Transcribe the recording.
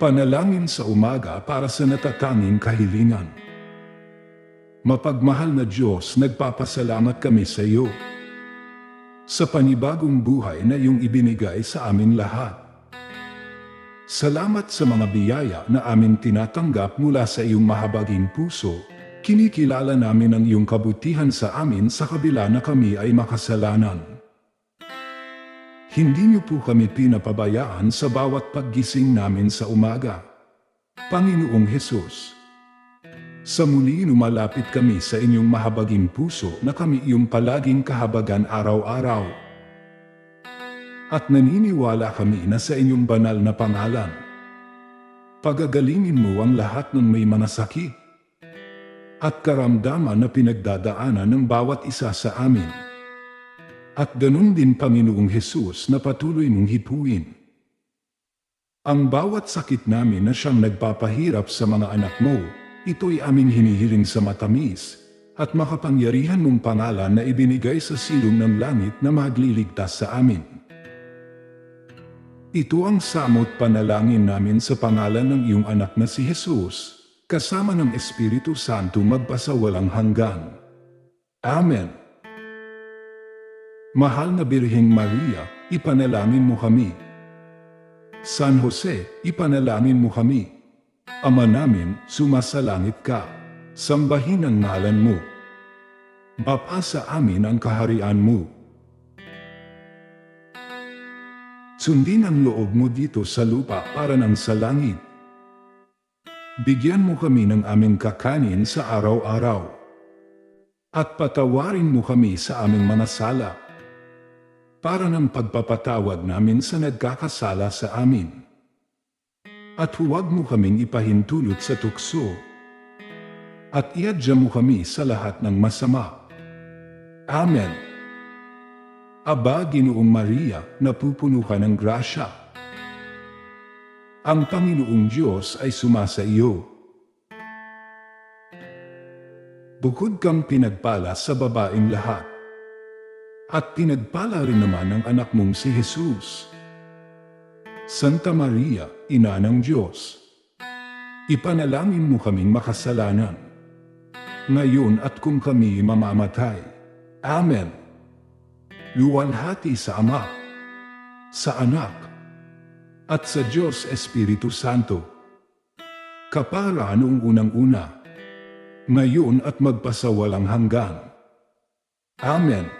Panalangin sa umaga para sa natatanging kahilingan. Mapagmahal na Diyos, nagpapasalamat kami sa iyo. Sa panibagong buhay na iyong ibinigay sa amin lahat. Salamat sa mga biyaya na amin tinatanggap mula sa iyong mahabaging puso. Kinikilala namin ang iyong kabutihan sa amin sa kabila na kami ay makasalanan. Hindi niyo po kami pinapabayaan sa bawat paggising namin sa umaga. Panginoong Hesus, sa muli lumalapit kami sa inyong mahabaging puso na kami iyong palaging kahabagan araw-araw. At naniniwala kami na sa inyong banal na pangalan. Pagagalingin mo ang lahat ng may manasakit at karamdaman na pinagdadaanan ng bawat isa sa amin. At ganun din Panginoong Hesus na patuloy mong hipuin. Ang bawat sakit namin na siyang nagpapahirap sa mga anak mo, ito'y aming hinihiling sa matamis at makapangyarihan mong pangalan na ibinigay sa silong ng langit na magliligtas sa amin. Ito ang samot panalangin namin sa pangalan ng iyong anak na si Jesus, kasama ng Espiritu Santo magpasawalang hanggan. Amen. Mahal na Birheng Maria, ipanalangin mo kami. San Jose, ipanalangin mo kami. Ama namin, sumasalangit ka. Sambahin ang ngalan mo. Mapasa amin ang kaharian mo. Sundin ang loob mo dito sa lupa para ng sa langit. Bigyan mo kami ng aming kakanin sa araw-araw. At patawarin mo kami sa aming manasala. Para ng pagpapatawad namin sa nagkakasala sa amin. At huwag mo kaming ipahintulot sa tukso. At iadya mo kami sa lahat ng masama. Amen. Aba, Ginoong Maria, napupuno ka ng grasya. Ang Panginoong Diyos ay sumasa iyo. Bukod kang pinagpala sa babaeng lahat. At pinagpala rin naman ang anak mong si Jesus. Santa Maria, Ina ng Diyos. Ipanalangin mo kaming makasalanan. Ngayon at kung kami mamamatay. Amen. Luwalhati sa Ama, sa Anak, at sa Diyos Espiritu Santo. Kapara noong unang-una, ngayon at magpasawalang hanggan. Amen.